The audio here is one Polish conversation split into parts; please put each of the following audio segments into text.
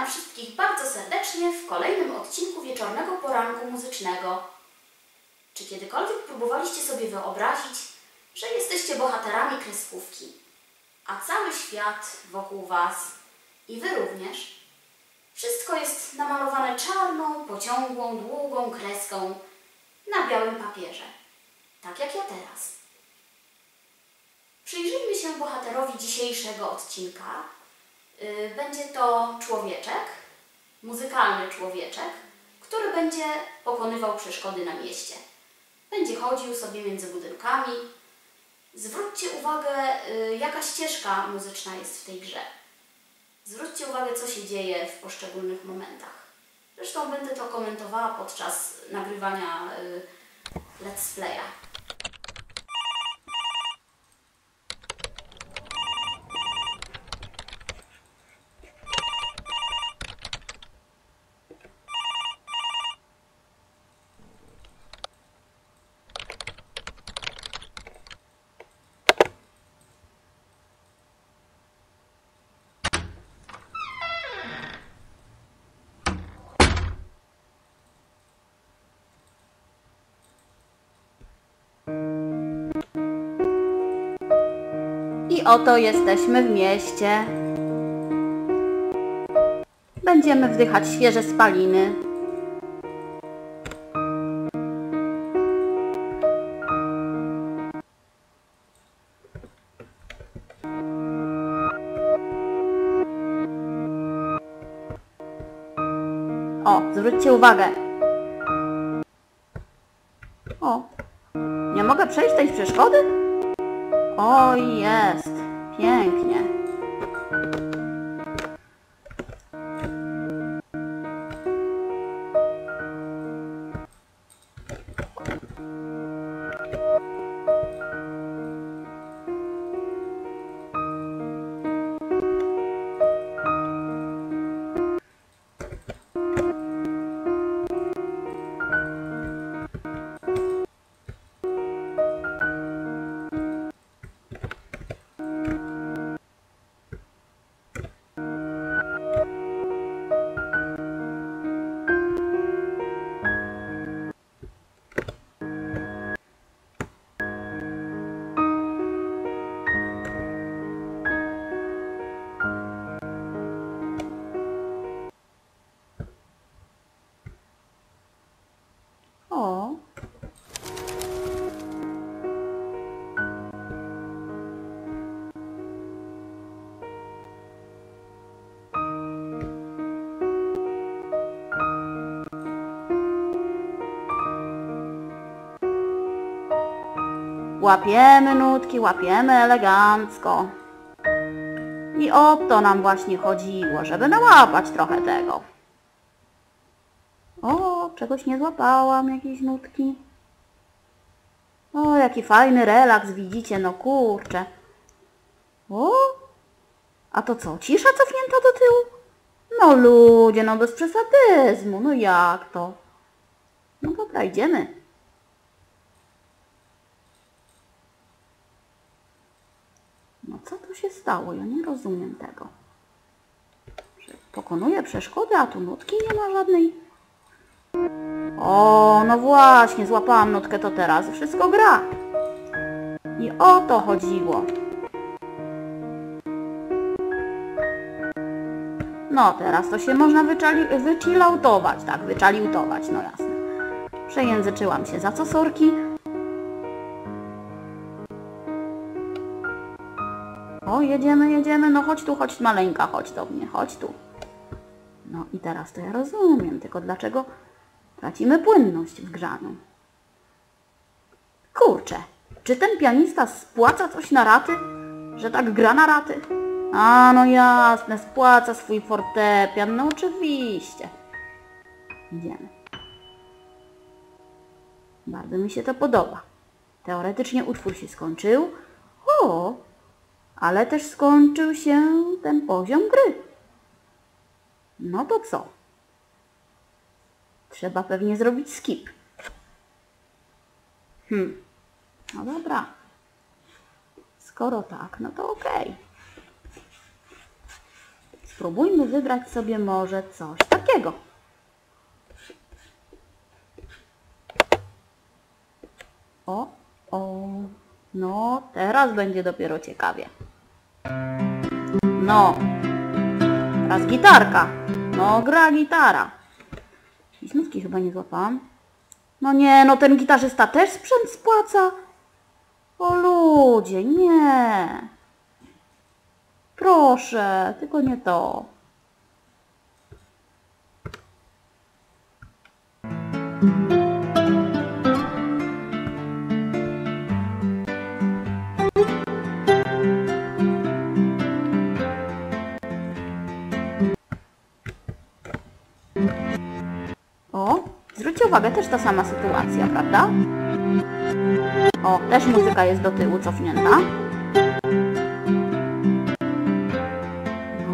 Witam wszystkich bardzo serdecznie w kolejnym odcinku wieczornego poranku muzycznego. Czy kiedykolwiek próbowaliście sobie wyobrazić, że jesteście bohaterami kreskówki, a cały świat wokół Was i Wy również? Wszystko jest namalowane czarną, pociągłą, długą kreską na białym papierze, tak jak ja teraz. Przyjrzyjmy się bohaterowi dzisiejszego odcinka. Y, Będzie to człowieczek, muzykalny człowieczek, który będzie pokonywał przeszkody na mieście. Będzie chodził sobie między budynkami. Zwróćcie uwagę, y, jaka ścieżka muzyczna jest w tej grze. Zwróćcie uwagę, co się dzieje w poszczególnych momentach. Zresztą będę to komentowała podczas nagrywania y, let's playa. I oto jesteśmy w mieście. Będziemy wdychać świeże spaliny. O, zwróćcie uwagę. O, nie mogę przejść tej przeszkody? O, jest. Pięknie. O. Łapiemy nutki, łapiemy elegancko. I o to nam właśnie chodziło, żeby nałapać trochę tego. O, czegoś nie złapałam, jakieś nutki. O, jaki fajny relaks, widzicie, no kurczę. O, a to co, cisza cofnięta do tyłu? No ludzie, no bez przesadyzmu, no jak to? No dobra, idziemy. Co tu się stało? Ja nie rozumiem tego. Że pokonuję przeszkody, a tu nutki nie ma żadnej. O, no właśnie, złapałam nutkę to teraz. Wszystko gra. I o to chodziło. No, teraz to się można wyczali, wychillautować, tak, wyczaliutować, no jasne. Przejęzyczyłam się. Za co sorki? O, jedziemy, jedziemy, no chodź tu, chodź maleńka, chodź do mnie, chodź tu. No i teraz to ja rozumiem, tylko dlaczego tracimy płynność w grzaniu? Kurczę, czy ten pianista spłaca coś na raty? Że tak gra na raty? A, no jasne, spłaca swój fortepian, no oczywiście. Idziemy. Bardzo mi się to podoba. Teoretycznie utwór się skończył. O, ale też skończył się ten poziom gry. No to co? Trzeba pewnie zrobić skip. Hmm. No dobra. Skoro tak, no to okej. spróbujmy wybrać sobie może coś takiego. O, o, no teraz będzie dopiero ciekawie. No, teraz gitarka. No, gra gitara. I smutki chyba nie złapałam. No nie, no ten gitarzysta też sprzęt spłaca. O ludzie, nie. Proszę, tylko nie to. O, uwagę, też ta sama sytuacja, prawda? O, też muzyka jest do tyłu cofnięta.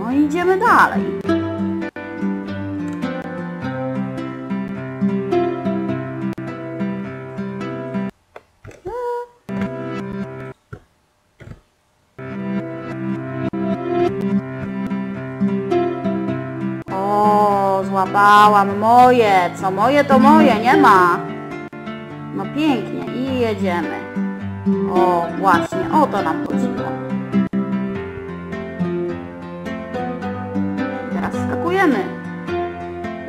No i idziemy dalej. Złapałam moje. Co moje, to moje, nie ma. No pięknie i jedziemy. O, właśnie, o to nam chodziło. Teraz skakujemy.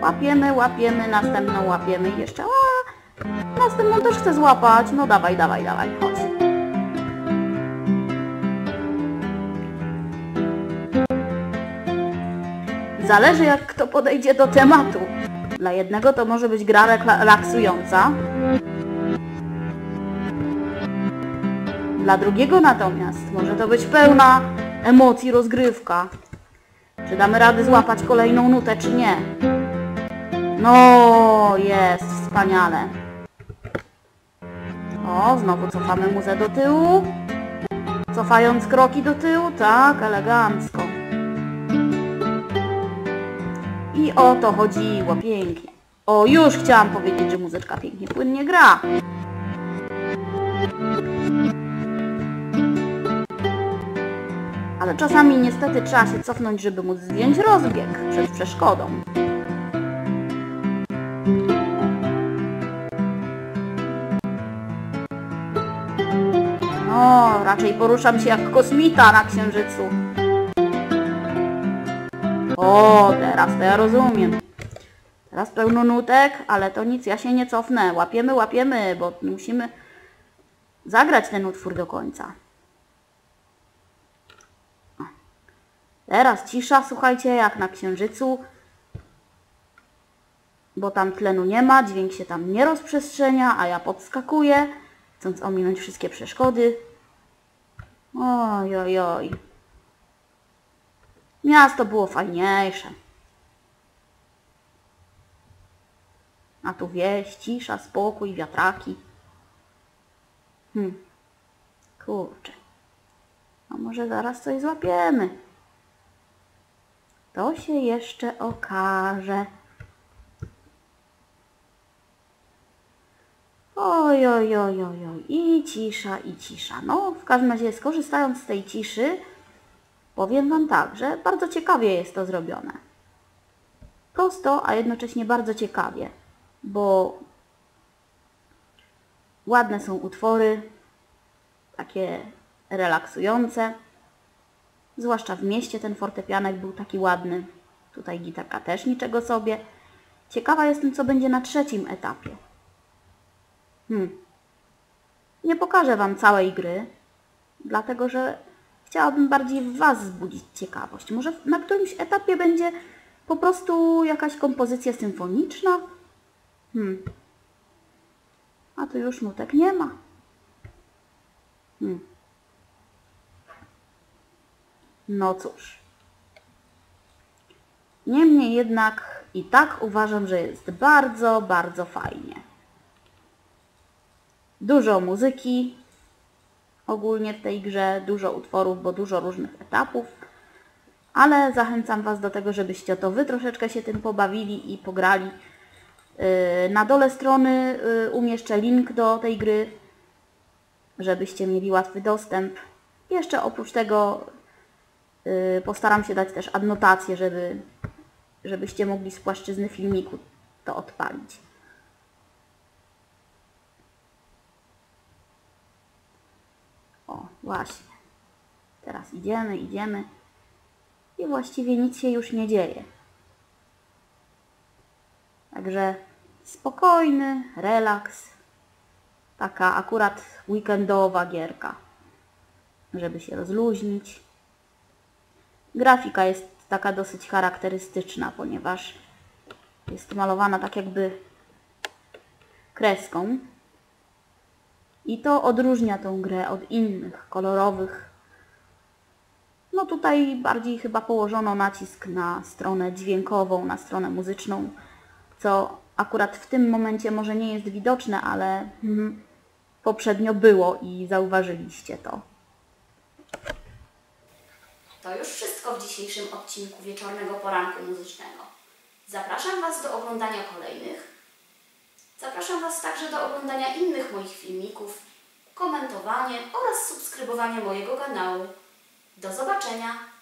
Łapiemy, łapiemy, następną łapiemy i jeszcze. A, następną też chcę złapać. No dawaj, dawaj, dawaj, chodź. Zależy jak kto podejdzie do tematu. Dla jednego to może być gra relaksująca. Dla drugiego natomiast może to być pełna emocji rozgrywka. Czy damy radę złapać kolejną nutę, czy nie? No, jest, wspaniale. O, znowu cofamy muzę do tyłu. Cofając kroki do tyłu, tak, elegancko. I o to chodziło, pięknie. O, już chciałam powiedzieć, że muzyczka pięknie, płynnie gra. Ale czasami niestety trzeba się cofnąć, żeby móc zdjąć rozbieg przed przeszkodą. No, raczej poruszam się jak kosmita na księżycu. O, teraz to ja rozumiem. Teraz pełno nutek, ale to nic, ja się nie cofnę. Łapiemy, łapiemy, bo musimy zagrać ten utwór do końca. Teraz cisza, słuchajcie, jak na księżycu. Bo tam tlenu nie ma, dźwięk się tam nie rozprzestrzenia, a ja podskakuję, chcąc ominąć wszystkie przeszkody. Oj, oj, oj. Miasto było fajniejsze. A tu wieś, cisza, spokój, wiatraki. Hmm. Kurczę. A może zaraz coś złapiemy? To się jeszcze okaże. Oj, oj, oj, oj, oj. I cisza, i cisza. No, w każdym razie skorzystając z tej ciszy, Powiem Wam tak, że bardzo ciekawie jest to zrobione. Prosto, a jednocześnie bardzo ciekawie, bo ładne są utwory, takie relaksujące. Zwłaszcza w mieście ten fortepianek był taki ładny. Tutaj gitarka też niczego sobie. Ciekawa jestem, co będzie na trzecim etapie. Hmm. Nie pokażę Wam całej gry, dlatego że chciałabym bardziej w Was wzbudzić ciekawość. Może na którymś etapie będzie po prostu jakaś kompozycja symfoniczna? Hmm. A tu już nutek nie ma. Hmm. No cóż. Niemniej jednak i tak uważam, że jest bardzo, bardzo fajnie. Dużo muzyki, ogólnie w tej grze, dużo utworów, bo dużo różnych etapów, ale zachęcam Was do tego, żebyście to Wy troszeczkę się tym pobawili i pograli. Yy, Na dole strony yy, umieszczę link do tej gry, żebyście mieli łatwy dostęp. Jeszcze oprócz tego Yy, postaram się dać też adnotację, żeby, żebyście mogli z płaszczyzny filmiku to odpalić. O, właśnie. Teraz idziemy, idziemy. I właściwie nic się już nie dzieje. Także spokojny, relaks. Taka akurat weekendowa gierka, żeby się rozluźnić. Grafika jest taka dosyć charakterystyczna, ponieważ jest malowana tak jakby kreską. I to odróżnia tą grę od innych kolorowych. No tutaj bardziej chyba położono nacisk na stronę dźwiękową, na stronę muzyczną, co akurat w tym momencie może nie jest widoczne, ale mhm, poprzednio było i zauważyliście to. To już wszystko w dzisiejszym odcinku wieczornego poranku muzycznego. Zapraszam Was do oglądania kolejnych. Zapraszam Was także do oglądania innych moich filmików, komentowanie oraz subskrybowanie mojego kanału. Do zobaczenia!